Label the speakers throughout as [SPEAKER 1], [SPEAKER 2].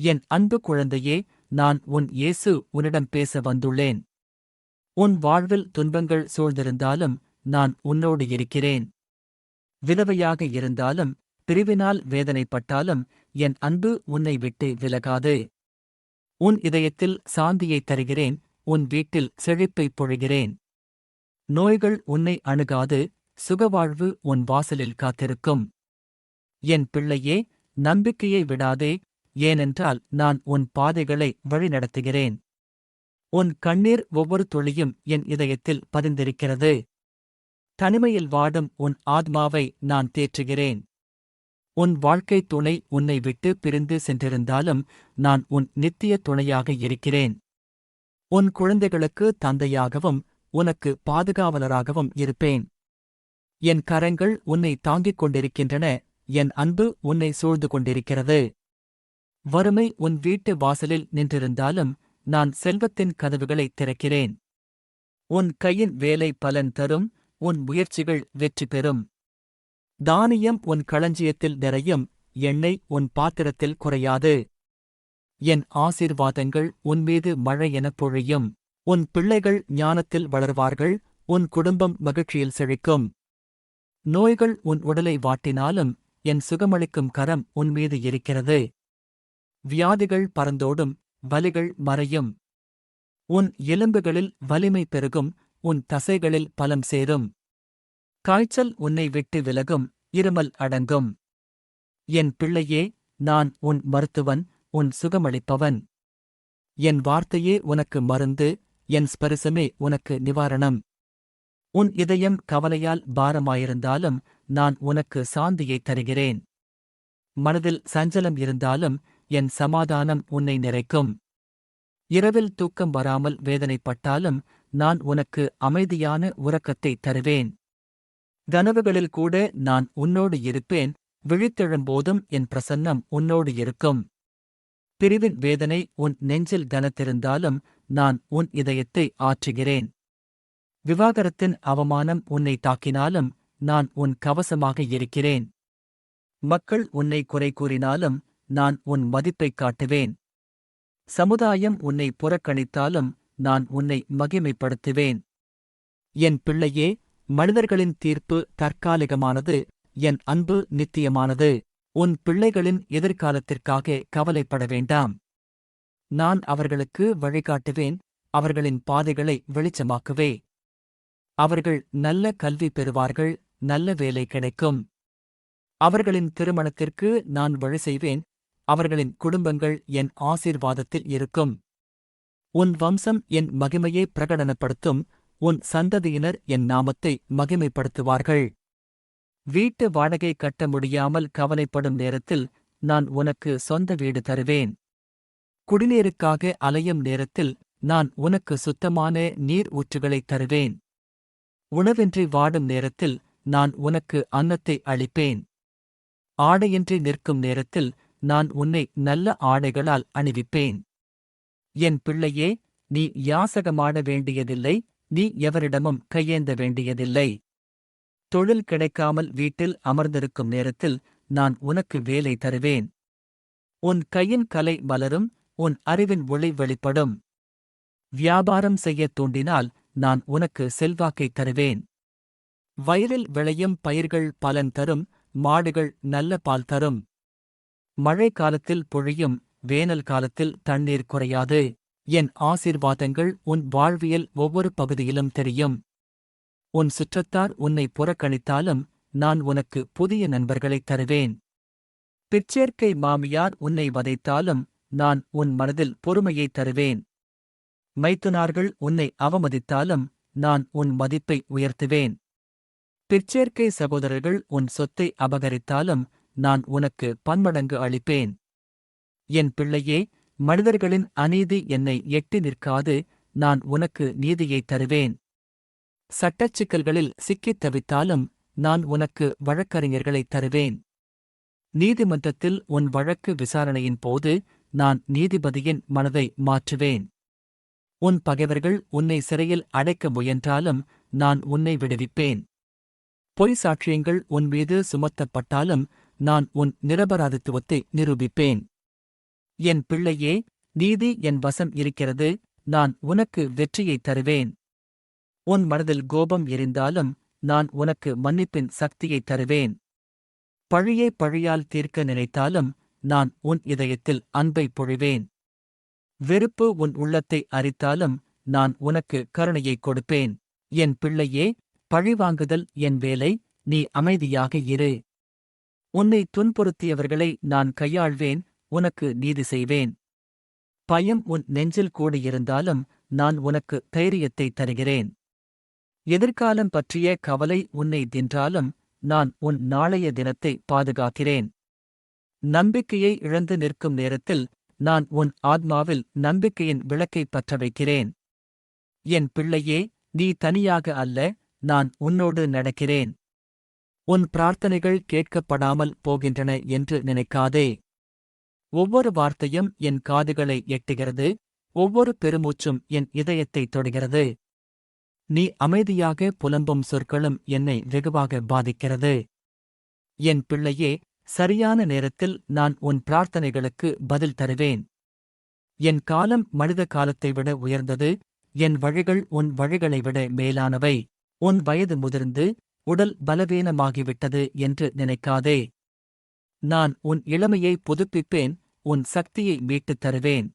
[SPEAKER 1] என் அன்பு குழந்தையே நான் உன் இயேசு உன்னிடம் பேச வந்துள்ளேன். உன் வாழ்வில் துன்பங்கள் சூழ்ந்திருந்தாலும் நான் உன்னோடு இருக்கிறேன். விதவையாக இருந்தாலும் பிரிவினால் வேதனைப்பட்டாலும் என் அன்பு உன்னை விட்டு விலகாது. உன் இதயத்தில் சாந்தியைத் தருகிறேன் உன் வீட்டில் செழிப்பைப் பொழிகிறேன். நோய்கள் உன்னை அணுகாது சுகவாழ்வு உன் வாசலில் காத்திருக்கும். என் பிள்ளையே நம்பிக்கையை விடாதே ஏனென்றால் நான் உன் பாதைகளை வழிநடத்துகிறேன். உன் கண்ணீர் ஒவ்வொரு துளியும் என் இதயத்தில் பதிந்திருக்கிறது. தனிமையில் வாடும் உன் ஆத்மாவை நான் தேற்றுகிறேன். உன் வாழ்க்கைத் துணை உன்னை விட்டு பிரிந்து சென்றிருந்தாலும் நான் உன் நித்திய துணையாக இருக்கிறேன். உன் குழந்தைகளுக்கு தந்தையாகவும் உனக்கு பாதுகாவலராகவும் இருப்பேன். என் கரங்கள் உன்னை தாங்கிக் கொண்டிருக்கின்றன என் அன்பு உன்னை சூழ்ந்து கொண்டிருக்கிறது. வறுமை உன் வீட்டு வாசலில் நின்றிருந்தாலும் நான் செல்வத்தின் கதவுகளைத் திறக்கிறேன். உன் கையின் வேலை பலன் தரும் உன் முயற்சிகள் வெற்றி பெறும். தானியம் உன் களஞ்சியத்தில் நிறையும் எண்ணெய் உன் பாத்திரத்தில் குறையாது. என் ஆசீர்வாதங்கள் உன்மீது மழை எனப் பொழியும். உன் பிள்ளைகள் ஞானத்தில் வளர்வார்கள் உன் குடும்பம் மகிழ்ச்சியில் செழிக்கும். நோய்கள் உன் உடலை வாட்டினாலும் என் சுகமளிக்கும் கரம் உன்மீது இருக்கிறது. வியாதிகள் பறந்தோடும் வலிகள் மறையும். உன் எலும்புகளில் வலிமை பெருகும் உன் தசைகளில் பலம் சேரும். காய்ச்சல் உன்னை விட்டு விலகும் இருமல் அடங்கும். என் பிள்ளையே நான் உன் மருத்துவன் உன் சுகமளிப்பவன். என் வார்த்தையே உனக்கு மருந்து என் ஸ்பரிசமே உனக்கு நிவாரணம். உன் இதயம் கவலையால் பாரமாயிருந்தாலும் நான் உனக்கு சாந்தியைத் தருகிறேன். மனதில் சஞ்சலம் இருந்தாலும் என் சமாதானம் உன்னை நிறைக்கும். இரவில் தூக்கம் வராமல் வேதனைப்பட்டாலும் நான் உனக்கு அமைதியான உறக்கத்தைத் தருவேன். கனவுகளில் கூட நான் உன்னோடு இருப்பேன் விழித்தெழும்போதும் என் பிரசன்னம் உன்னோடு இருக்கும். பிரிவின் வேதனை உன் நெஞ்சில் கனத்திருந்தாலும் நான் உன் இதயத்தை ஆற்றுகிறேன். விவாகரத்தின் அவமானம் உன்னை தாக்கினாலும் நான் உன் கவசமாக இருக்கிறேன். மக்கள் உன்னை குறை கூறினாலும் நான் உன் மதிப்பைக் காட்டுவேன். சமுதாயம் உன்னை புறக்கணித்தாலும் நான் உன்னை மகிமைப்படுத்துவேன். என் பிள்ளையே மனிதர்களின் தீர்ப்பு தற்காலிகமானது என் அன்பு நித்தியமானது. உன் பிள்ளைகளின் எதிர்காலத்திற்காக கவலைப்பட வேண்டாம். நான் அவர்களுக்கு வழிகாட்டுவேன் அவர்களின் பாதைகளை வெளிச்சமாக்குவே. அவர்கள் நல்ல கல்வி பெறுவார்கள் நல்ல வேலை கிடைக்கும். அவர்களின் திருமணத்திற்கு நான் வழி செய்வேன் அவர்களின் குடும்பங்கள் என் ஆசீர்வாதத்தில் இருக்கும். உன் வம்சம் என் மகிமையை பிரகடனப்படுத்தும். உன் சந்ததியினர் என் நாமத்தை மகிமைப்படுத்துவார்கள். வீட்டு வாடகை கட்ட முடியாமல் கவலைப்படும் நேரத்தில் நான் உனக்கு சொந்த வீடு தருவேன். குடிநீருக்காக அலையும் நேரத்தில் நான் உனக்கு சுத்தமான நீர் ஊற்றுகளைத் தருவேன். உணவின்றி வாடும் நேரத்தில் நான் உனக்கு அன்னத்தை அளிப்பேன். ஆடையின்றி நிற்கும் நேரத்தில் நான் உன்னை நல்ல ஆடைகளால் அணிவிப்பேன். என் பிள்ளையே நீ யாசகமாட வேண்டியதில்லை நீ எவரிடமும் கையேந்த வேண்டியதில்லை. தொழில் கிடைக்காமல் வீட்டில் அமர்ந்திருக்கும் நேரத்தில் நான் உனக்கு வேலை தருவேன். உன் கையின் கலை மலரும் உன் அறிவின் ஒளி வெளிப்படும். வியாபாரம் செய்யத் தூண்டினால் நான் உனக்கு செல்வாக்கைத் தருவேன். வயலில் விளையும் பயிர்கள் பலன் தரும் மாடுகள் நல்ல பால் தரும். மழை காலத்தில் பொழியும் வேனல் காலத்தில் தண்ணீர் குறையாது. என் ஆசீர்வாதங்கள் உன் வாழ்வியல் ஒவ்வொரு பகுதியிலும் தெரியும். உன் சுற்றத்தார் உன்னை புறக்கணித்தாலும் நான் உனக்கு புதிய நண்பர்களைத் தருவேன். பிச்சேர்க்கை மாமியார் உன்னை வதைத்தாலும் நான் உன் மனதில் பொறுமையைத் தருவேன். மைத்துனார்கள் உன்னை அவமதித்தாலும் நான் உன் மதிப்பை உயர்த்துவேன். பிற்சேர்க்கை சகோதரர்கள் உன் சொத்தை அபகரித்தாலும் நான் உனக்கு பன்மடங்கு அளிப்பேன். என் பிள்ளையே மனிதர்களின் அநீதி என்னை எட்டி நிற்காது நான் உனக்கு நீதியைத் தருவேன். சட்டச் சிக்கல்களில் சிக்கித் தவித்தாலும் நான் உனக்கு வழக்கறிஞர்களைத் தருவேன். நீதிமன்றத்தில் உன் வழக்கு விசாரணையின் போது நான் நீதிபதியின் மனதை மாற்றுவேன். உன் பகைவர்கள் உன்னை சிறையில் அடைக்க முயன்றாலும் நான் உன்னை விடுவிப்பேன். பொய் சாட்சியங்கள் உன் மீது சுமத்தப்பட்டாலும் நான் உன் நிரபராதித்துவத்தை நிரூபிப்பேன். என் பிள்ளையே நீதி என் வசம் இருக்கிறது நான் உனக்கு வெற்றியைத் தருவேன். உன் மனதில் கோபம் எரிந்தாலும் நான் உனக்கு மன்னிப்பின் சக்தியைத் தருவேன். பழியை பழியால் தீர்க்க நினைத்தாலும் நான் உன் இதயத்தில் அன்பை பொழிவேன். வெறுப்பு உன் உள்ளத்தை அரித்தாலும் நான் உனக்கு கருணையைக் கொடுப்பேன். என் பிள்ளையே பழிவாங்குதல் என் வேலை நீ அமைதியாக இரு. உன்னை துன்புறுத்தியவர்களை நான் கையாள்வேன் உனக்கு நீதி செய்வேன். பயம் உன் நெஞ்சில் கூடியிருந்தாலும் நான் உனக்கு தைரியத்தை தருகிறேன். எதிர்காலம் பற்றிய கவலை உன்னை தின்றாலும் நான் உன் நாளைய தினத்தை பாதுகாக்கிறேன். நம்பிக்கையை இழந்து நிற்கும் நேரத்தில் நான் உன் ஆத்மாவில் நம்பிக்கையின் விளக்கைப் பற்ற வைக்கிறேன் என் பிள்ளையே நீ தனியாக அல்ல நான் உன்னோடு நடக்கிறேன். உன் பிரார்த்தனைகள் கேட்கப்படாமல் போகின்றன என்று நினைக்காதே. ஒவ்வொரு வார்த்தையும் என் காதுகளை எட்டுகிறது ஒவ்வொரு பெருமூச்சும் என் இதயத்தை தொடுகிறது. நீ அமைதியாக புலம்பும் சொற்களும் என்னை வெகுவாக பாதிக்கிறது. என் பிள்ளையே சரியான நேரத்தில் நான் உன் பிரார்த்தனைகளுக்கு பதில் தருவேன். என் காலம் மனித காலத்தை விட உயர்ந்தது என் வழிகள் உன் வழிகளை விட மேலானவை. உன் வயது முதிர்ந்து உடல் பலவீனமாகிவிட்டது என்று நினைக்காதே. நான் உன் இளமையை புதுப்பிப்பேன் உன் சக்தியை மீட்டுத் தருவேன்.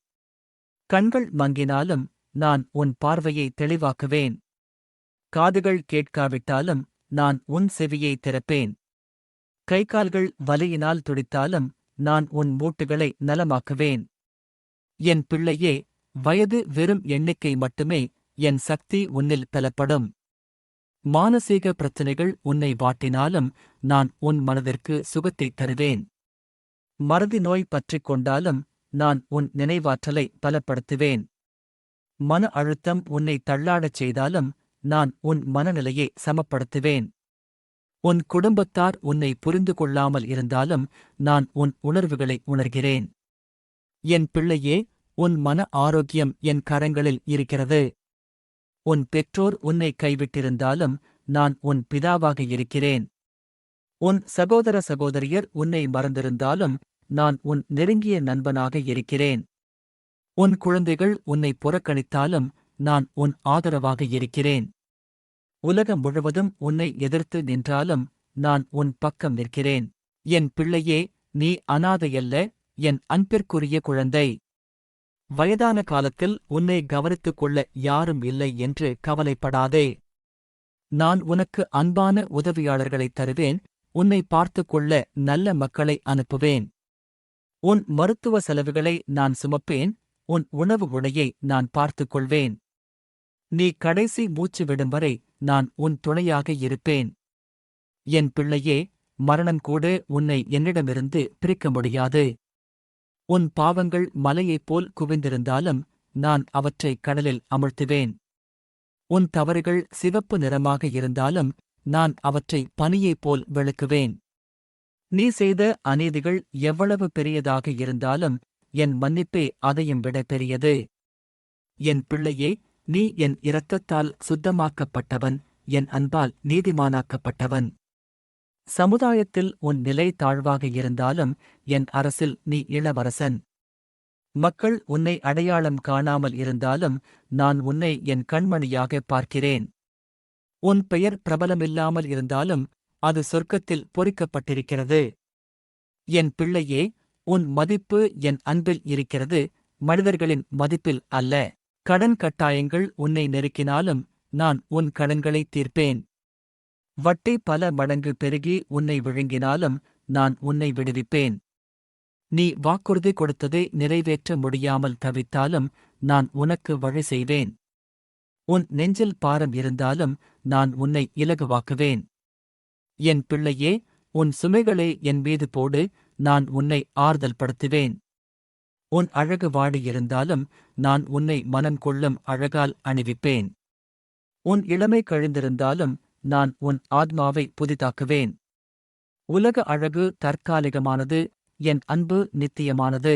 [SPEAKER 1] கண்கள் மங்கினாலும் நான் உன் பார்வையை தெளிவாக்குவேன். காதுகள் கேட்காவிட்டாலும் நான் உன் செவியை திறப்பேன். கைகால்கள் வலியினால் துடித்தாலும் நான் உன் மூட்டுகளை நலமாக்குவேன். என் பிள்ளையே வயது வெறும் எண்ணிக்கை மட்டுமே என் சக்தி உன்னில் பலப்படும். மானசீக பிரச்சனைகள் உன்னை வாட்டினாலும் நான் உன் மனதிற்கு சுகத்தைத் தருவேன். மறதி நோய் பற்றிக் கொண்டாலும் நான் உன் நினைவாற்றலை பலப்படுத்துவேன். மன அழுத்தம் உன்னை தள்ளாடச் செய்தாலும் நான் உன் மனநிலையை சமப்படுத்துவேன். உன் குடும்பத்தார் உன்னை புரிந்து கொள்ளாமல் இருந்தாலும் நான் உன் உணர்வுகளை உணர்கிறேன். என் பிள்ளையே உன் மன ஆரோக்கியம் என் கரங்களில் இருக்கிறது. உன் பெற்றோர் உன்னை கைவிட்டிருந்தாலும் நான் உன் பிதாவாக இருக்கிறேன். உன் சகோதர சகோதரியர் உன்னை மறந்திருந்தாலும் நான் உன் நெருங்கிய நண்பனாக இருக்கிறேன். உன் குழந்தைகள் உன்னை புறக்கணித்தாலும் நான் உன் ஆதரவாக இருக்கிறேன். உலகம் முழுவதும் உன்னை எதிர்த்து நின்றாலும் நான் உன் பக்கம் நிற்கிறேன். என் பிள்ளையே நீ அனாதையல்ல என் அன்பிற்குரிய குழந்தை. வயதான காலத்தில் உன்னை கவனித்துக் கொள்ள யாரும் இல்லை என்று கவலைப்படாதே. நான் உனக்கு அன்பான உதவியாளர்களைத் தருவேன் உன்னை பார்த்துக் கொள்ள நல்ல மக்களை அனுப்புவேன். உன் மருத்துவ செலவுகளை நான் சுமப்பேன் உன் உணவு உடையை நான் பார்த்துக் கொள்வேன். நீ கடைசி மூச்சு விடும் வரை நான் உன் துணையாக இருப்பேன். என் பிள்ளையே மரணம் கூட உன்னை என்னிடமிருந்து பிரிக்க முடியாது. உன் பாவங்கள் மலையைப் போல் குவிந்திருந்தாலும் நான் அவற்றை கடலில் அமழ்த்துவேன் உன் தவறுகள் சிவப்பு நிறமாக இருந்தாலும் நான் அவற்றை பனியைப் போல் வெளுக்குவேன். நீ செய்த அநீதிகள் எவ்வளவு பெரியதாக இருந்தாலும் என் மன்னிப்பே அதையும் விட பெரியது. என் பிள்ளையே நீ என் இரத்தத்தால் சுத்தமாக்கப்பட்டவன் என் அன்பால் நீதிமானாக்கப்பட்டவன். சமுதாயத்தில் உன் நிலை தாழ்வாக இருந்தாலும் என் அரசில் நீ இளவரசன். மக்கள் உன்னை அடையாளம் காணாமல் இருந்தாலும் நான் உன்னை என் கண்மணியாக பார்க்கிறேன். உன் பெயர் பிரபலமில்லாமல் இருந்தாலும் அது சொர்க்கத்தில் பொறிக்கப்பட்டிருக்கிறது. என் பிள்ளையே உன் மதிப்பு என் அன்பில் இருக்கிறது மனிதர்களின் மதிப்பில் அல்ல. கடன் கட்டாயங்கள் உன்னை நெருக்கினாலும் நான் உன் கடன்களை தீர்ப்பேன். வட்டி பல மடங்கு பெருகி உன்னை விழுங்கினாலும் நான் உன்னை விடுவிப்பேன். நீ வாக்குறுதி கொடுத்ததை நிறைவேற்ற முடியாமல் தவித்தாலும் நான் உனக்கு வழி செய்வேன். உன் நெஞ்சில் பாரம் இருந்தாலும் நான் உன்னை இலகுவாக்குவேன். என் பிள்ளையே உன் சுமைகளை என் மீது போடு நான் உன்னை ஆறுதல் படுத்துவேன். உன் அழகு வாடியிருந்தாலும் நான் உன்னை மனம் கொள்ளும் அழகால் அணிவிப்பேன். உன் இளமை கழிந்திருந்தாலும் நான் உன் ஆத்மாவை புதிதாக்குவேன். உலக அழகு தற்காலிகமானது என் அன்பு நித்தியமானது.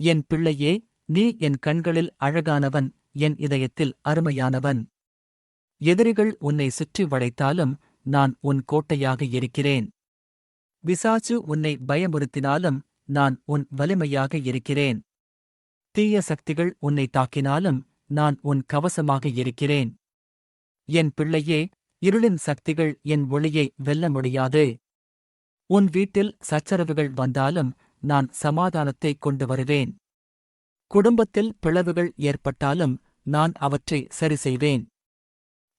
[SPEAKER 1] என் பிள்ளையே நீ என் கண்களில் அழகானவன் என் இதயத்தில் அருமையானவன். எதிரிகள் உன்னை சுற்றி வளைத்தாலும் நான் உன் கோட்டையாக இருக்கிறேன். விசாச்சு உன்னை பயமுறுத்தினாலும் நான் உன் வலிமையாக இருக்கிறேன். தீய சக்திகள் உன்னை தாக்கினாலும் நான் உன் கவசமாக இருக்கிறேன். என் பிள்ளையே இருளின் சக்திகள் என் ஒளியை வெல்ல முடியாது. உன் வீட்டில் சச்சரவுகள் வந்தாலும் நான் சமாதானத்தை கொண்டு வருவேன். குடும்பத்தில் பிளவுகள் ஏற்பட்டாலும் நான் அவற்றை சரி செய்வேன்.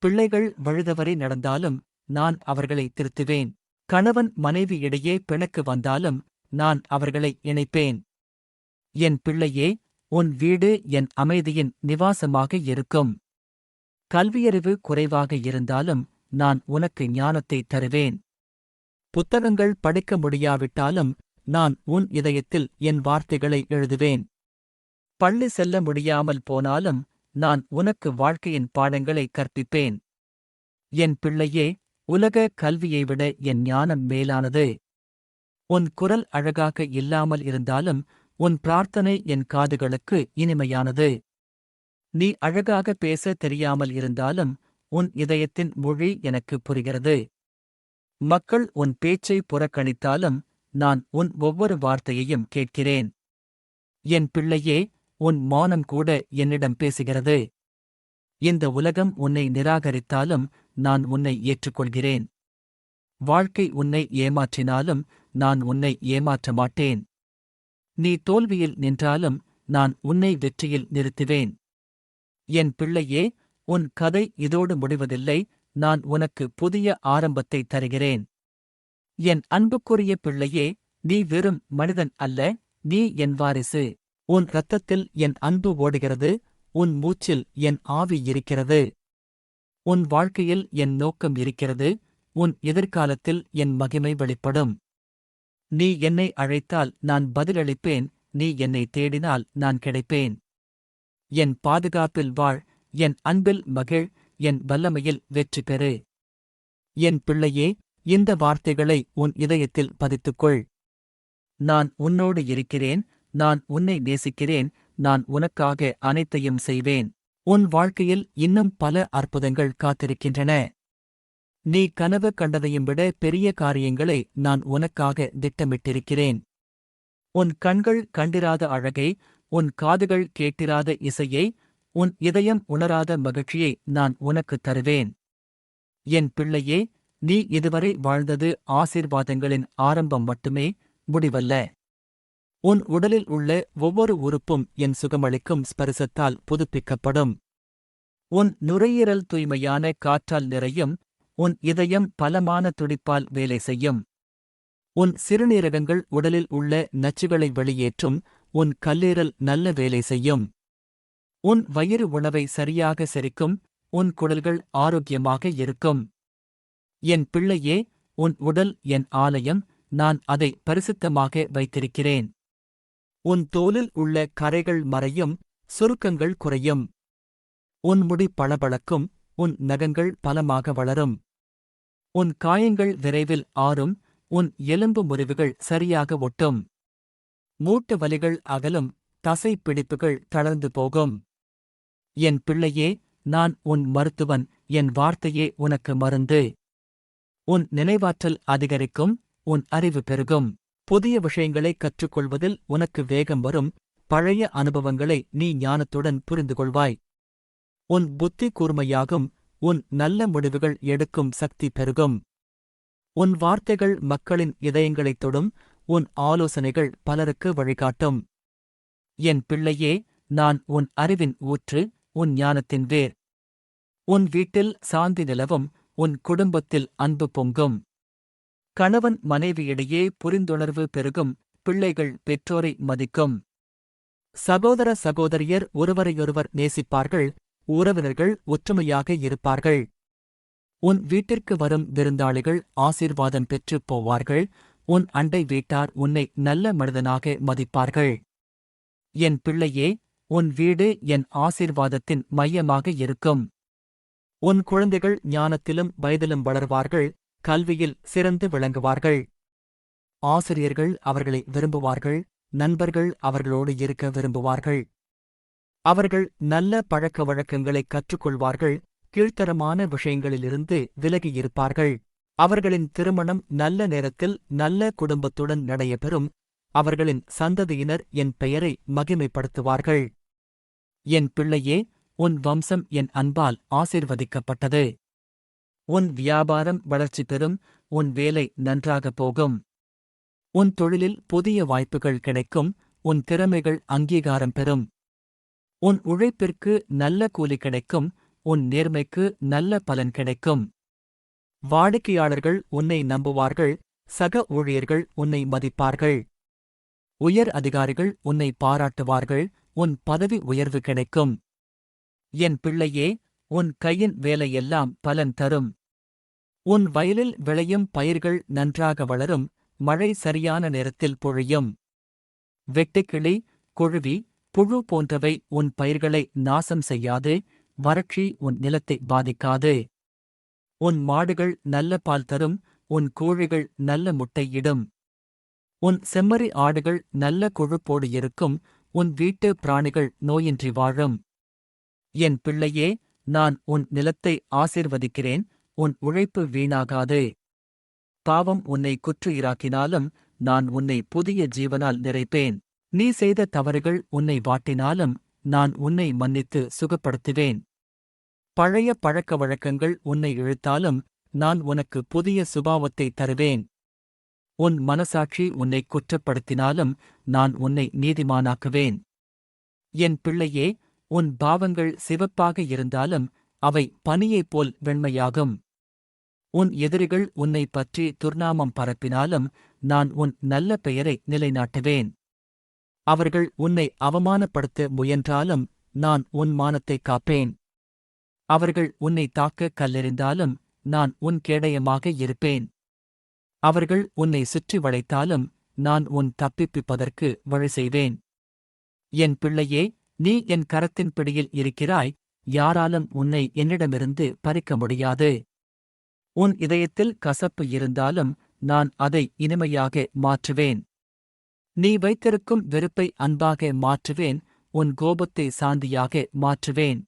[SPEAKER 1] பிள்ளைகள் வழுதவரை நடந்தாலும் நான் அவர்களை திருத்துவேன். கணவன் மனைவி இடையே பிணக்கு வந்தாலும் நான் அவர்களை இணைப்பேன். என் பிள்ளையே உன் வீடு என் அமைதியின் நிவாசமாக இருக்கும். கல்வியறிவு குறைவாக இருந்தாலும் நான் உனக்கு ஞானத்தை தருவேன். புத்தகங்கள் படிக்க முடியாவிட்டாலும் நான் உன் இதயத்தில் என் வார்த்தைகளை எழுதுவேன். பள்ளி செல்ல முடியாமல் போனாலும் நான் உனக்கு வாழ்க்கையின் பாடங்களை கற்பிப்பேன். என் பிள்ளையே உலக கல்வியை விட என் ஞானம் மேலானது. உன் குரல் அழகாக இல்லாமல் இருந்தாலும் உன் பிரார்த்தனை என் காதுகளுக்கு இனிமையானது. நீ அழகாக பேச தெரியாமல் இருந்தாலும் உன் இதயத்தின் மொழி எனக்கு புரிகிறது. மக்கள் உன் பேச்சை புறக்கணித்தாலும் நான் உன் ஒவ்வொரு வார்த்தையையும் கேட்கிறேன். என் பிள்ளையே உன் மௌனம் கூட என்னிடம் பேசுகிறது. இந்த உலகம் உன்னை நிராகரித்தாலும் நான் உன்னை ஏற்றுக்கொள்கிறேன். வாழ்க்கை உன்னை ஏமாற்றினாலும் நான் உன்னை ஏமாற்ற மாட்டேன். நீ தோல்வியில் நின்றாலும் நான் உன்னை வெற்றியில் நிறுத்துவேன். என் பிள்ளையே உன் கதை இதோடு முடிவதில்லை நான் உனக்கு புதிய ஆரம்பத்தை தருகிறேன். என் அன்புக்குரிய பிள்ளையே நீ வெறும் மனிதன் அல்ல நீ என் வாரிசு. உன் இரத்தத்தில் என் அன்பு ஓடுகிறது உன் மூச்சில் என் ஆவி இருக்கிறது. உன் வாழ்க்கையில் என் நோக்கம் இருக்கிறது உன் எதிர்காலத்தில் என் மகிமை வெளிப்படும். நீ என்னை அழைத்தால் நான் பதிலளிப்பேன் நீ என்னை தேடினால் நான் கிடைப்பேன். என் பாதுகாப்பில் வாழ் என் அன்பில் மகிழ் என் வல்லமையில் வெற்றி பெறு. என் பிள்ளையே இந்த வார்த்தைகளை உன் இதயத்தில் பதித்துக்கொள். நான் உன்னோடு இருக்கிறேன் நான் உன்னை நேசிக்கிறேன் நான் உனக்காக அனைத்தையும் செய்வேன். உன் வாழ்க்கையில் இன்னும் பல அற்புதங்கள் காத்திருக்கின்றன. நீ கனவு கண்டதையும் விட பெரிய காரியங்களை நான் உனக்காக திட்டமிட்டிருக்கிறேன். உன் கண்கள் கண்டிராத அழகை உன் காதுகள் கேட்டிராத இசையை உன் இதயம் உணராத மகிழ்ச்சியை நான் உனக்கு தருவேன். என் பிள்ளையே நீ இதுவரை வாழ்ந்தது ஆசீர்வாதங்களின் ஆரம்பம் மட்டுமே முடிவல்ல. உன் உடலில் உள்ள ஒவ்வொரு உறுப்பும் என் சுகமளிக்கும் ஸ்பரிசத்தால் புதுப்பிக்கப்படும். உன் நுரையீரல் தூய்மையான காற்றால் நிறையும் உன் இதயம் பலமான துடிப்பால் வேலை செய்யும். உன் சிறுநீரகங்கள் உடலில் உள்ள நச்சுகளை வெளியேற்றும் உன் கல்லீரல் நல்ல வேலை செய்யும். உன் வயிறு உணவை சரியாக செரிக்கும் உன் குடல்கள் ஆரோக்கியமாக இருக்கும். என் பிள்ளையே உன் உடல் என் ஆலயம் நான் அதை பரிசுத்தமாக வைத்திருக்கிறேன். உன் தோலில் உள்ள கரைகள் மறையும் சுருக்கங்கள் குறையும். உன் முடி பளபளக்கும் உன் நகங்கள் பலமாக வளரும். உன் காயங்கள் விரைவில் ஆறும் உன் எலும்பு முறிவுகள் சரியாக ஒட்டும். மூட்டு வலிகள் அகலும் தசை பிடிப்புகள் தளர்ந்து போகும். என் பிள்ளையே நான் உன் மருத்துவன் என் வார்த்தையே உனக்கு மருந்து. உன் நினைவாற்றல் அதிகரிக்கும் உன் அறிவு பெருகும். புதிய விஷயங்களை கற்றுக்கொள்வதில் உனக்கு வேகம் வரும் பழைய அனுபவங்களை நீ ஞானத்துடன் புரிந்து கொள்வாய் உன் புத்தி கூர்மையாகும் உன் நல்ல முடிவுகள் எடுக்கும் சக்தி பெருகும். உன் வார்த்தைகள் மக்களின் இதயங்களைத் தொடும் உன் ஆலோசனைகள் பலருக்கு வழிகாட்டும். என் பிள்ளையே நான் உன் அறிவின் ஊற்று உன் ஞானத்தின் வேர். உன் வீட்டில் சாந்தி நிலவும் உன் குடும்பத்தில் அன்பு பொங்கும். கணவன் மனைவியிடையே புரிந்துணர்வு பெருகும் பிள்ளைகள் பெற்றோரை மதிக்கும். சகோதர சகோதரியர் ஒருவரையொருவர் நேசிப்பார்கள் உறவினர்கள் ஒற்றுமையாக இருப்பார்கள். உன் வீட்டிற்கு வரும் விருந்தாளிகள் ஆசீர்வாதம் பெற்றுப் போவார்கள் உன் அண்டை வீட்டார் உன்னை நல்ல மனிதனாக மதிப்பார்கள். என் பிள்ளையே உன் வீடு என் ஆசீர்வாதத்தின் மையமாக இருக்கும். உன் குழந்தைகள் ஞானத்திலும் வயதிலும் வளர்வார்கள் கல்வியில் சிறந்து விளங்குவார்கள். ஆசிரியர்கள் அவர்களை விரும்புவார்கள் நண்பர்கள் அவர்களோடு இருக்க விரும்புவார்கள். அவர்கள் நல்ல பழக்க வழக்கங்களை கற்றுக்கொள்வார்கள் கீழ்த்தரமான விஷயங்களிலிருந்து விலகியிருப்பார்கள் அவர்களின் திருமணம் நல்ல நேரத்தில் நல்ல குடும்பத்துடன் நடைபெறும் அவர்களின் சந்ததியினர் என் பெயரை மகிமைப்படுத்துவார்கள். என் பிள்ளையே உன் வம்சம் என் அன்பால் ஆசிர்வதிக்கப்பட்டது. உன் வியாபாரம் வளர்ச்சி பெறும் உன் வேலை நன்றாக போகும். உன் தொழிலில் புதிய வாய்ப்புகள் கிடைக்கும் உன் திறமைகள் அங்கீகாரம் பெறும். உன் உழைப்பிற்கு நல்ல கூலி கிடைக்கும் உன் நேர்மைக்கு நல்ல பலன் கிடைக்கும். வாடிக்கையாளர்கள் உன்னை நம்புவார்கள் சக ஊழியர்கள் உன்னை மதிப்பார்கள். உயர் அதிகாரிகள் உன்னை பாராட்டுவார்கள் உன் பதவி உயர்வு கிடைக்கும். என் பிள்ளையே உன் கையின் வேலையெல்லாம் பலன் தரும். உன் வயலில் விளையும் பயிர்கள் நன்றாக வளரும் மழை சரியான நேரத்தில் பொழியும். வெட்டுக்கிளி குழுவி புழு போன்றவை உன் பயிர்களை நாசம் செய்யாது வறட்சி உன் நிலத்தை பாதிக்காது. உன் மாடுகள் நல்ல பால் தரும் உன் கோழிகள் நல்ல முட்டையிடும் உன் செம்மறி ஆடுகள் நல்ல கொழுப்போடு இருக்கும் உன் வீட்டு பிராணிகள் நோயின்றி வாழும். என் பிள்ளையே நான் உன் நிலத்தை ஆசிர்வதிக்கிறேன் உன் உழைப்பு வீணாகாது. பாவம் உன்னை குற்றுயிராக்கினாலும் நான் உன்னை புதிய ஜீவனால் நிறைப்பேன். நீ செய்த தவறுகள் உன்னை வாட்டினாலும் நான் உன்னை மன்னித்து சுகப்படுத்துவேன். பழைய பழக்க வழக்கங்கள் உன்னை இழுத்தாலும் நான் உனக்கு புதிய சுபாவத்தை தருவேன். உன் மனசாட்சி உன்னை குற்றப்படுத்தினாலும் நான் உன்னை நீதிமானாக்குவேன். என் பிள்ளையே உன் பாவங்கள் சிவப்பாக இருந்தாலும் அவை பனியைப் போல் வெண்மையாகும். உன் எதிரிகள் உன்னை பற்றி துர்நாமம் பரப்பினாலும் நான் உன் நல்ல பெயரை நிலைநாட்டுவேன். அவர்கள் உன்னை அவமானப்படுத்த முயன்றாலும் நான் உன் மானத்தைக் காப்பேன். அவர்கள் உன்னை தாக்க கல்லெறிந்தாலும் நான் உன் கேடயமாக இருப்பேன். அவர்கள் உன்னை சுற்றி வளைத்தாலும் நான் உன் தப்பிப்பிப்பதற்கு வழி செய்வேன். என் பிள்ளையே நீ என் கரத்தின் பிடியில் இருக்கிறாய் யாராலும் உன்னை என்னிடமிருந்து பறிக்க முடியாது. உன் இதயத்தில் கசப்பு இருந்தாலும் நான் அதை இனிமையாக மாற்றுவேன். நீ வைத்திருக்கும் வெறுப்பை அன்பாக மாற்றுவேன் உன் கோபத்தை சாந்தியாக மாற்றுவேன்.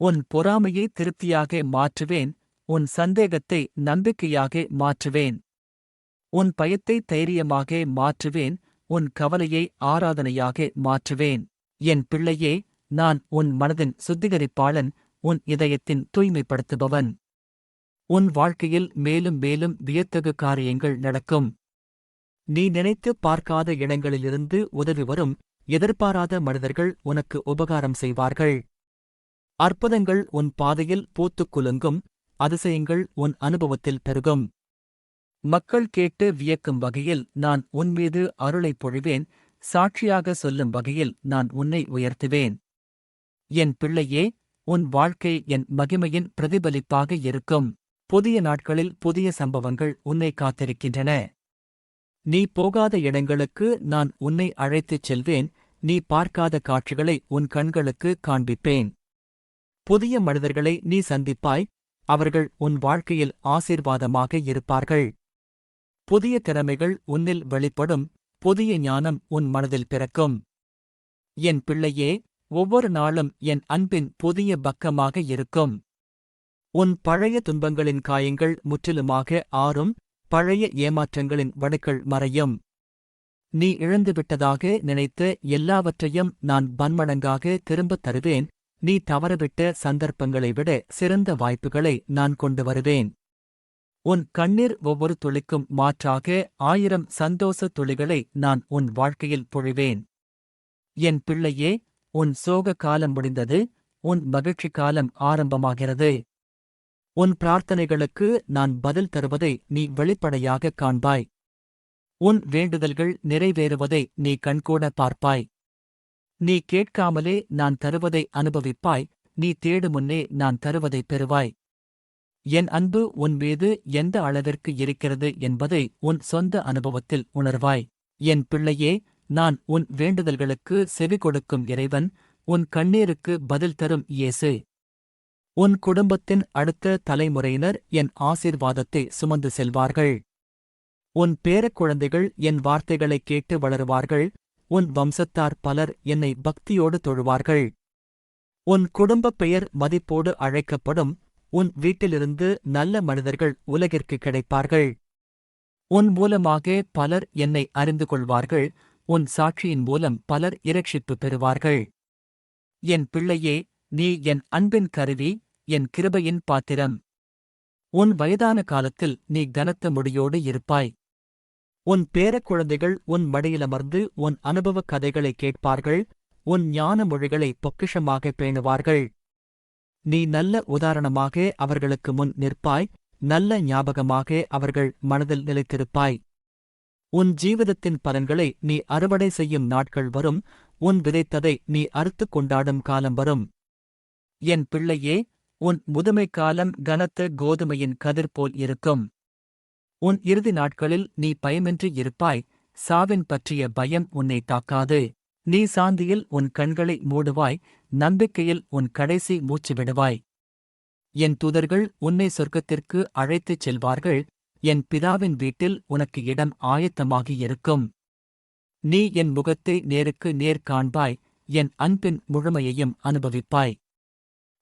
[SPEAKER 1] உன் பொறாமையை திருப்தியாக மாற்றுவேன் உன் சந்தேகத்தை நம்பிக்கையாக மாற்றுவேன். உன் பயத்தை தைரியமாக மாற்றுவேன் உன் கவலையை ஆராதனையாக மாற்றுவேன். என் பிள்ளையே நான் உன் மனதின் சுத்திகரிப்பாளன் உன் இதயத்தின் தூய்மைப்படுத்துபவன். உன் வாழ்க்கையில் மேலும் மேலும் வியத்தகு காரியங்கள் நடக்கும். நீ நினைத்து பார்க்காத இடங்களிலிருந்து உதவி வரும் எதிர்பாராத மனிதர்கள் உனக்கு உபகாரம் செய்வார்கள். அற்புதங்கள் உன் பாதையில் பூத்துக் குலுங்கும் அதிசயங்கள் உன் அனுபவத்தில் பெருகும். மக்கள் கேட்டு வியக்கும் வகையில் நான் உன்மீது அருளைப் பொழிவேன் சாட்சியாக சொல்லும் வகையில் நான் உன்னை உயர்த்துவேன். என் பிள்ளையே உன் வாழ்க்கை என் மகிமையின் பிரதிபலிப்பாக இருக்கும். புதிய நாட்களில் புதிய சம்பவங்கள் உன்னை காத்திருக்கின்றன. நீ போகாத இடங்களுக்கு நான் உன்னை அழைத்துச் செல்வேன் நீ பார்க்காத காட்சிகளை உன் கண்களுக்கு காண்பிப்பேன். புதிய மனிதர்களை நீ சந்திப்பாய் அவர்கள் உன் வாழ்க்கையில் ஆசீர்வாதமாக இருப்பார்கள். புதிய திறமைகள் உன்னில் வெளிப்படும் புதிய ஞானம் உன் மனதில் பிறக்கும். என் பிள்ளையே ஒவ்வொரு நாளும் என் அன்பின் புதிய பக்கமாக இருக்கும். உன் பழைய துன்பங்களின் காயங்கள் முற்றிலுமாக ஆறும் பழைய ஏமாற்றங்களின் வடுக்கள் மறையும். நீ இழந்துவிட்டதாக நினைத்த எல்லாவற்றையும் நான் பன்மடங்காக திரும்பத் தருவேன். நீ தவறவிட்ட சந்தர்ப்பங்களை விட சிறந்த வாய்ப்புகளை நான் கொண்டு வருவேன். உன் கண்ணீர் ஒவ்வொரு துளிக்கும் மாற்றாக ஆயிரம் சந்தோஷ துளிகளை நான் உன் வாழ்க்கையில் பொழிவேன். என் பிள்ளையே உன் சோக காலம் முடிந்தது உன் மகிழ்ச்சி காலம் ஆரம்பமாகிறது. உன் பிரார்த்தனைகளுக்கு நான் பதில் தருவதை நீ வெளிப்படையாகக் காண்பாய். உன் வேண்டுதல்கள் நிறைவேறுவதை நீ கண்கூட பார்ப்பாய். நீ கேட்காமலே நான் தருவதை அனுபவிப்பாய் நீ தேடு முன்னே நான் தருவதைப் பெறுவாய். என் அன்பு உன் மீது எந்த அளவிற்கு இருக்கிறது என்பதை உன் சொந்த அனுபவத்தில் உணர்வாய். என் பிள்ளையே நான் உன் வேண்டுதல்களுக்கு செவி கொடுக்கும் இறைவன் உன் கண்ணீருக்கு பதில் தரும் இயேசு. உன் குடும்பத்தின் அடுத்த தலைமுறையினர் என் ஆசீர்வாதத்தை சுமந்து செல்வார்கள். உன் பேரக்குழந்தைகள் என் வார்த்தைகளைக் கேட்டு வளருவார்கள். உன் வம்சத்தார் பலர் என்னை பக்தியோடு தொழுவார்கள். உன் குடும்பப் பெயர் மதிப்போடு அழைக்கப்படும் உன் வீட்டிலிருந்து நல்ல மனிதர்கள் உலகிற்கு கிடைப்பார்கள். உன் மூலமாக பலர் என்னை அறிந்து கொள்வார்கள். உன் சாட்சியின் மூலம் பலர் இரட்சிப்பு பெறுவார்கள். என் பிள்ளையே நீ என் அன்பின் கருவி என் கிருபையின் பாத்திரம். உன் வயதான காலத்தில் நீ கனத்த முடியோடு இருப்பாய். உன் பேரக் குழந்தைகள் உன் மடியிலமர்ந்து உன் அனுபவக் கதைகளை கேட்பார்கள். உன் ஞான மொழிகளை பொக்கிஷமாக பேணுவார்கள். நீ நல்ல உதாரணமாக அவர்களுக்கு முன் நிற்பாய் நல்ல ஞாபகமாக அவர்கள் மனதில் நிலைத்திருப்பாய். உன் ஜீவிதத்தின் பலன்களை நீ அறுவடை செய்யும் நாட்கள் வரும் உன் விதைத்ததை நீ அறுத்துக் கொண்டாடும் காலம் வரும். என் பிள்ளையே உன் முதுமைக் காலம் கனத்த கோதுமையின் கதிர் போல் இருக்கும். உன் இறுதி நாட்களில் நீ பயமின்றி இருப்பாய் சாவின் பற்றிய பயம் உன்னை தாக்காது. நீ சாந்தியில் உன் கண்களை மூடுவாய் நம்பிக்கையில் உன் கடைசி மூச்சு விடுவாய். என் தூதர்கள் உன்னை சொர்க்கத்திற்கு அழைத்துச் செல்வார்கள். என் பிதாவின் வீட்டில் உனக்கு இடம் ஆயத்தமாகி இருக்கும். நீ என் முகத்தை நேருக்கு நேர் காண்பாய். என் அன்பின் முழுமையையும் அனுபவிப்பாய்.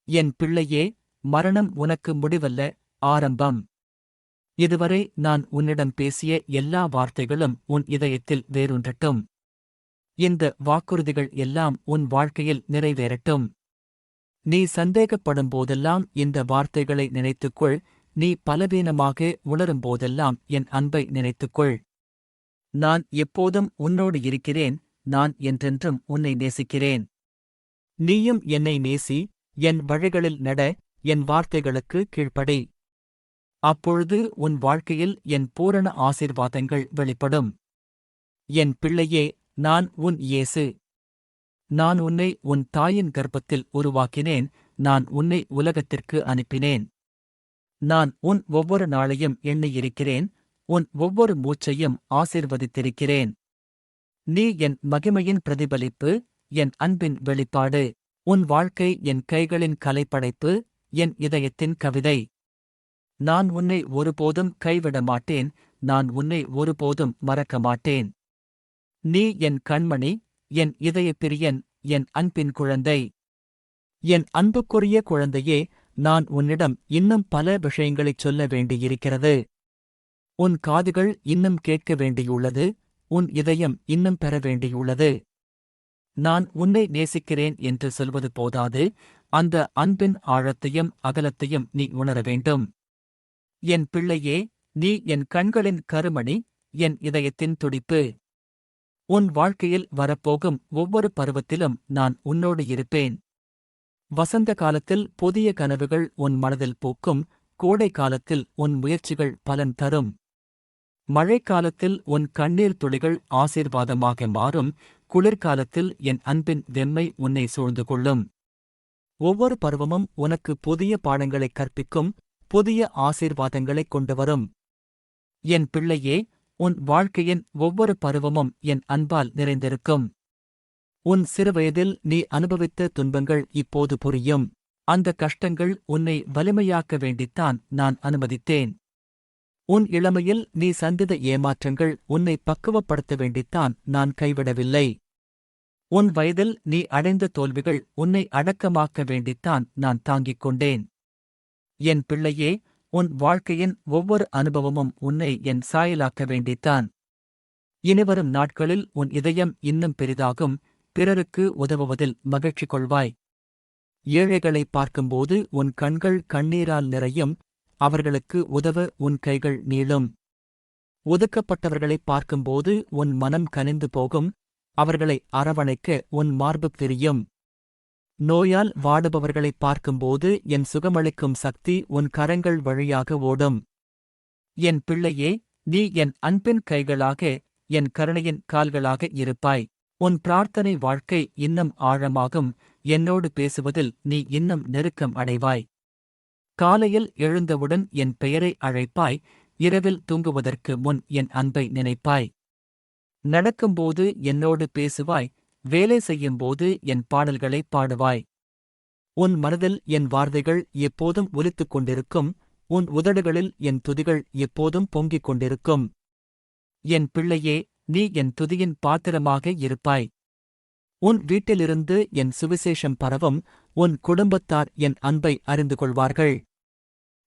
[SPEAKER 1] என் பிள்ளையே மரணம் உனக்கு முடிவல்ல. ஆரம்பம். இதுவரை நான் உன்னிடம் பேசிய எல்லா வார்த்தைகளும் உன் இதயத்தில் வேரூன்றட்டும். இந்த வாக்குறுதிகள் எல்லாம் உன் வாழ்க்கையில் நிறைவேறட்டும். நீ சந்தேகப்படும் போதெல்லாம் இந்த வார்த்தைகளை நினைத்துக்கொள். நீ பலவீனமாக உணரும் போதெல்லாம் என் அன்பை நினைத்துக்கொள். நான் எப்போதும் உன்னோடு இருக்கிறேன். நான் என்றென்றும் உன்னை நேசிக்கிறேன். நீயும் என்னை நேசி. என் வழிகளில் நட. என் வார்த்தைகளுக்கு கீழ்ப்படி. அப்பொழுது உன் வாழ்க்கையில் என் பூரண ஆசீர்வாதங்கள் வெளிப்படும். என் பிள்ளையே நான் உன் இயேசு. நான் உன்னை உன் தாயின் கர்ப்பத்தில் உருவாக்கினேன். நான் உன்னை உலகத்திற்கு அனுப்பினேன். நான் உன் ஒவ்வொரு நாளையும் எண்ணியிருக்கிறேன். உன் ஒவ்வொரு மூச்சையும் ஆசீர்வதித்திருக்கிறேன். நீ என் மகிமையின் பிரதிபலிப்பு என் அன்பின் வெளிப்பாடு உன் வாழ்க்கை என் கைகளின் கலைப்படைப்பு என் இதயத்தின் கவிதை. நான் உன்னை ஒருபோதும் கைவிட மாட்டேன் நான் உன்னை ஒருபோதும் மறக்க மாட்டேன் நீ என் கண்மணி என் இதயப் பிரியன் என் அன்பின் குழந்தை. என் அன்புக்குரிய குழந்தையே நான் உன்னிடம் இன்னும் பல விஷயங்களைச் சொல்ல வேண்டியிருக்கிறது. உன் காதுகள் இன்னும் கேட்க வேண்டியுள்ளது உன் இதயம் இன்னும் பெற வேண்டியுள்ளது. நான் உன்னை நேசிக்கிறேன் என்று சொல்வது போதாது அந்த அன்பின் ஆழத்தையும் அகலத்தையும் நீ உணர வேண்டும். என் பிள்ளையே நீ என் கண்களின் கருமணி என் இதயத்தின் துடிப்பு. உன் வாழ்க்கையில் வரப்போகும் ஒவ்வொரு பருவத்திலும் நான் உன்னோடு இருப்பேன். வசந்த காலத்தில் புதிய கனவுகள் உன் மனதில் பூக்கும் கோடை காலத்தில் உன் முயற்சிகள் பலன் தரும். மழைக்காலத்தில் உன் கண்ணீர் துளிகள் ஆசீர்வாதமாக மாறும் குளிர்காலத்தில் என் அன்பின் வெம்மை உன்னை சூழ்ந்து கொள்ளும். ஒவ்வொரு பருவமும் உனக்கு புதிய பாடங்களைக் கற்பிக்கும் புதிய ஆசீர்வாதங்களைக் கொண்டு வரும். என் பிள்ளையே உன் வாழ்க்கையின் ஒவ்வொரு பருவமும் என் அன்பால் நிறைந்திருக்கும். உன் சிறுவயதில் நீ அனுபவித்த துன்பங்கள் இப்போது புரியும். அந்த கஷ்டங்கள் உன்னை வலிமையாக்க வேண்டித்தான் நான் அனுமதித்தேன். உன் இளமையில் நீ சந்தித ஏமாற்றங்கள் உன்னை பக்குவப்படுத்த வேண்டித்தான் நான் கைவிடவில்லை. உன் வயதில் நீ அடைந்த தோல்விகள் உன்னை அடக்கமாக்க வேண்டித்தான் நான் தாங்கிக் கொண்டேன். என் பிள்ளையே உன் வாழ்க்கையின் ஒவ்வொரு அனுபவமும் உன்னை என் சாயலாக்க வேண்டித்தான். இனிவரும் நாட்களில் உன் இதயம் இன்னும் பெரிதாகும் பிறருக்கு உதவுவதில் மகிழ்ச்சி கொள்வாய். ஏழைகளை பார்க்கும்போது உன் கண்கள் கண்ணீரால் நிறையும் அவர்களுக்கு உதவ உன் கைகள் நீளும். ஒதுக்கப்பட்டவர்களைப் பார்க்கும்போது உன் மனம் கனிந்து போகும் அவர்களை அரவணைக்க உன் மார்பு பிரியும். நோயால் வாடுபவர்களைப் பார்க்கும்போது என் சுகமளிக்கும் சக்தி உன் கரங்கள் வழியாக ஓடும். என் பிள்ளையே நீ என் அன்பின் கைகளாக என் கருணையின் கால்களாக இருப்பாய். உன் பிரார்த்தனை வாழ்க்கை இன்னும் ஆழமாகும். என்னோடு பேசுவதில் நீ இன்னும் நெருக்கம் அடைவாய். காலையில் எழுந்தவுடன் என் பெயரை அழைப்பாய். இரவில் தூங்குவதற்கு முன் என் அன்பை நினைப்பாய். நடக்கும்போது என்னோடு பேசுவாய். வேலை செய்யும்போது என் பாடல்களை பாடுவாய். உன் மனதில் என் வார்த்தைகள் எப்போதும் ஒலித்துக் கொண்டிருக்கும். உன் உதடுகளில் என் துதிகள் எப்போதும் பொங்கிக் கொண்டிருக்கும். என் பிள்ளையே நீ என் துதியின் பாத்திரமாக இருப்பாய். உன் வீட்டிலிருந்து என் சுவிசேஷம் பரவும். உன் குடும்பத்தார் என் அன்பை அறிந்து கொள்வார்கள்.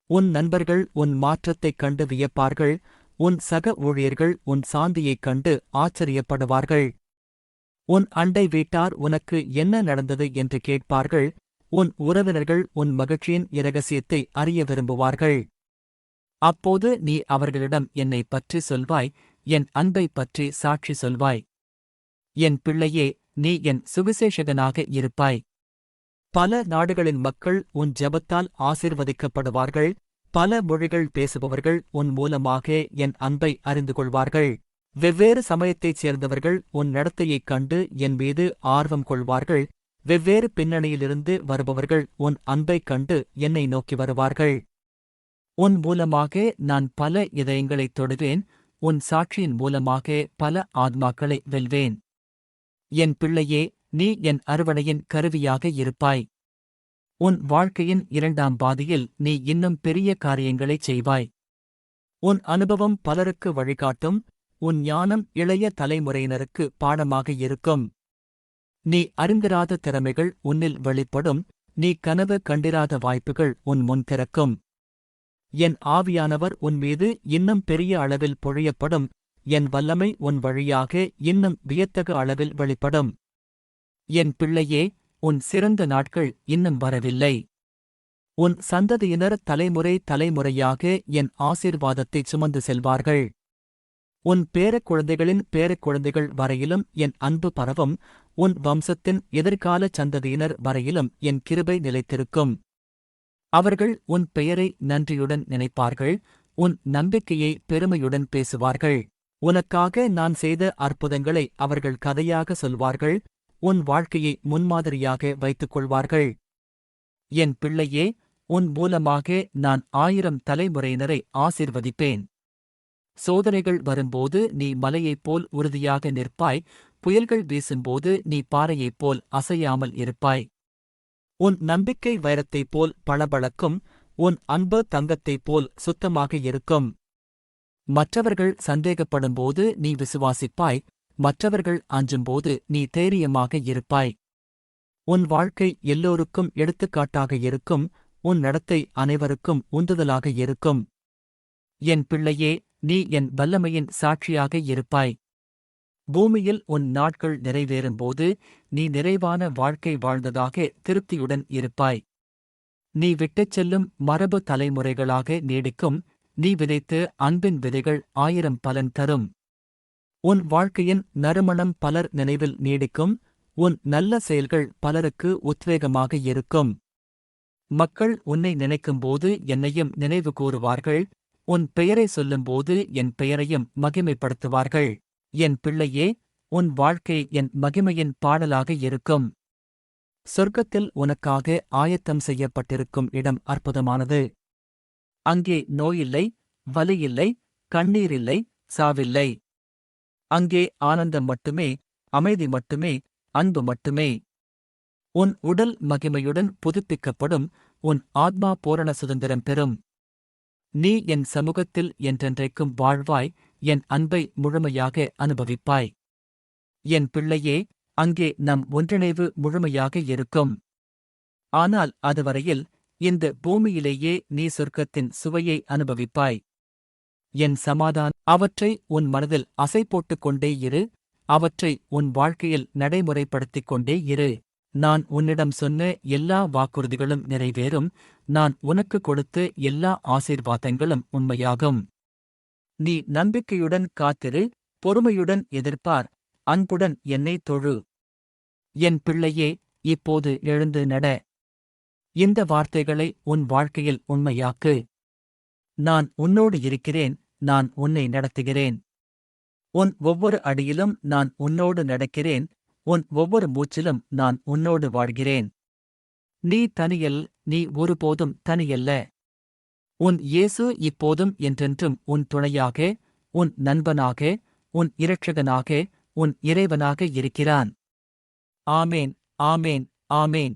[SPEAKER 1] உன் நண்பர்கள் உன் மாற்றத்தைக் கண்டு வியப்பார்கள். உன் சக ஊழியர்கள் உன் சாந்தியைக் கண்டு ஆச்சரியப்படுவார்கள். உன் அண்டை வீட்டார் உனக்கு என்ன நடந்தது என்று கேட்பார்கள். உன் உறவினர்கள் உன் மகிழ்ச்சியின் இரகசியத்தை அறிய விரும்புவார்கள். அப்போது நீ அவர்களிடம் என்னைப் பற்றி சொல்வாய் என் அன்பைப் பற்றி சாட்சி சொல்வாய். என் பிள்ளையே நீ என் சுவிசேஷகனாக இருப்பாய். பல நாடுகளின் மக்கள் உன் ஜெபத்தால் ஆசிர்வதிக்கப்படுவார்கள். பல மொழிகள் பேசுபவர்கள் உன் மூலமாக என் அன்பை அறிந்து கொள்வார்கள். வெவ்வேறு சமயத்தைச் சேர்ந்தவர்கள் உன் நடத்தையைக் கண்டு என் மீது ஆர்வம் கொள்வார்கள். வெவ்வேறு பின்னணியிலிருந்து வருபவர்கள் உன் அன்பைக் கண்டு என்னை நோக்கி வருவார்கள். உன் மூலமாக நான் பல இதயங்களைத் தொடுவேன். உன் சாட்சியின் மூலமாக பல ஆத்மாக்களை வெல்வேன். என் பிள்ளையே நீ என் அறுவடையின் கருவியாக இருப்பாய். உன் வாழ்க்கையின் இரண்டாம் பாதியில் நீ இன்னும் பெரிய காரியங்களைச் செய்வாய். உன் அனுபவம் பலருக்கு வழிகாட்டும். உன் ஞானம் இளைய தலைமுறையினருக்கு பாடமாக இருக்கும். நீ அறிந்திராத திறமைகள் உன்னில் வெளிப்படும். நீ கனவு கண்டிராத வாய்ப்புகள் உன் முன் திறக்கும். என் ஆவியானவர் உன் மீது இன்னும் பெரிய அளவில் பொழியப்படும். என் வல்லமை உன் வழியாக இன்னும் வியத்தகு அளவில் வெளிப்படும். என் பிள்ளையே உன் சிறந்த நாட்கள் இன்னும் வரவில்லை. உன் சந்ததியினர் தலைமுறை தலைமுறையாக என் ஆசீர்வாதத்தைச் சுமந்து செல்வார்கள். உன் பேரக் குழந்தைகளின் பேரக் குழந்தைகள் வரையிலும் என் அன்பு பரவும் உன் வம்சத்தின் எதிர்கால சந்ததியினர் வரையிலும் என் கிருபை நிலைத்திருக்கும். அவர்கள் உன் பெயரை நன்றியுடன் நினைப்பார்கள் உன் நம்பிக்கையை பெருமையுடன் பேசுவார்கள். உனக்காக நான் செய்த அற்புதங்களை அவர்கள் கதையாக சொல்வார்கள் உன் வாழ்க்கையை முன்மாதிரியாக வைத்துக் கொள்வார்கள் என் பிள்ளையே உன் மூலமாக நான் ஆயிரம் தலைமுறையினரை ஆசிர்வதிப்பேன். சோதனைகள் வரும்போது நீ மலையைப் போல் உறுதியாக நிற்பாய் புயல்கள் வீசும்போது நீ பாறையைப் போல் அசையாமல் இருப்பாய். உன் நம்பிக்கை வைரத்தைப் போல் பளபளக்கும் உன் அன்பு தங்கத்தைப் போல் சுத்தமாக இருக்கும். மற்றவர்கள் சந்தேகப்படும்போது நீ விசுவாசிப்பாய் மற்றவர்கள் அஞ்சும்போது நீ தைரியமாக இருப்பாய். உன் வாழ்க்கை எல்லோருக்கும் எடுத்துக்காட்டாக இருக்கும் உன் நடத்தை அனைவருக்கும் உந்துதலாக இருக்கும். என் பிள்ளையே நீ என் வல்லமையின் சாட்சியாக இருப்பாய். பூமியில் உன் நாட்கள் நிறைவேறும்போது நீ நிறைவான வாழ்க்கை வாழ்ந்ததாக திருப்தியுடன் இருப்பாய். நீ விட்டுச் செல்லும் மரபு தலைமுறைகளாக நீடிக்கும் நீ விதைத்து அன்பின் விதைகள் ஆயிரம் பலன் தரும். உன் வாழ்க்கையின் நறுமணம் பலர் நினைவில் நீடிக்கும் உன் நல்ல செயல்கள் பலருக்கு உத்வேகமாக இருக்கும். மக்கள் உன்னை நினைக்கும்போது என்னையும் நினைவு கூறுவார்கள் உன் பெயரை சொல்லும்போது என் பெயரையும் மகிமைப்படுத்துவார்கள். என் பிள்ளையே உன் வாழ்க்கை என் மகிமையின் பாடலாக இருக்கும். சொர்க்கத்தில் உனக்காக ஆயத்தம் செய்யப்பட்டிருக்கும் இடம் அற்புதமானது. அங்கே நோயில்லை வலியில்லை கண்ணீரில்லை சாவில்லை. அங்கே ஆனந்தம் மட்டுமே அமைதி மட்டுமே அன்பு மட்டுமே. உன் உடல் மகிமையுடன் புதுப்பிக்கப்படும் உன் ஆத்மா பூரண சுதந்திரம் பெறும். நீ என் சமூகத்தில் என்றென்றைக்கும் வாழ்வாய் என் அன்பை முழுமையாக அனுபவிப்பாய். என் பிள்ளையே அங்கே நம் ஒன்றிணைவு முழுமையாக இருக்கும். ஆனால் அதுவரையில் இந்த பூமியிலேயே நீ சொர்க்கத்தின் சுவையை அனுபவிப்பாய். என் சமாதான் அவற்றை உன் மனதில் அசை போட்டுக் கொண்டே இரு. அவற்றை உன் வாழ்க்கையில் நடைமுறைப்படுத்திக் கொண்டே இரு. நான் உன்னிடம் சொன்ன எல்லா வாக்குறுதிகளும் நிறைவேறும். நான் உனக்கு கொடுத்த எல்லா ஆசீர்வாதங்களும் உண்மையாகும். நீ நம்பிக்கையுடன் காத்திரு பொறுமையுடன் எதிர்ப்பார் அன்புடன் என்னை தொழு. என் பிள்ளையே இப்போது எழுந்து நட. இந்த வார்த்தைகளை உன் வாழ்க்கையில் உண்மையாக்கு. நான் உன்னோடு இருக்கிறேன் நான் உன்னை நடத்துகிறேன். உன் ஒவ்வொரு அடியிலும் நான் உன்னோடு நடக்கிறேன் உன் ஒவ்வொரு மூச்சிலும் நான் உன்னோடு வாழ்கிறேன். நீ தனியல் நீ ஒருபோதும் தனியல்ல. உன் இயேசு இப்போதும் என்றென்றும் உன் துணையாக உன் நண்பனாக உன் இரட்சகனாக உன் இறைவனாக இருக்கிறான். ஆமேன் ஆமேன் ஆமேன்.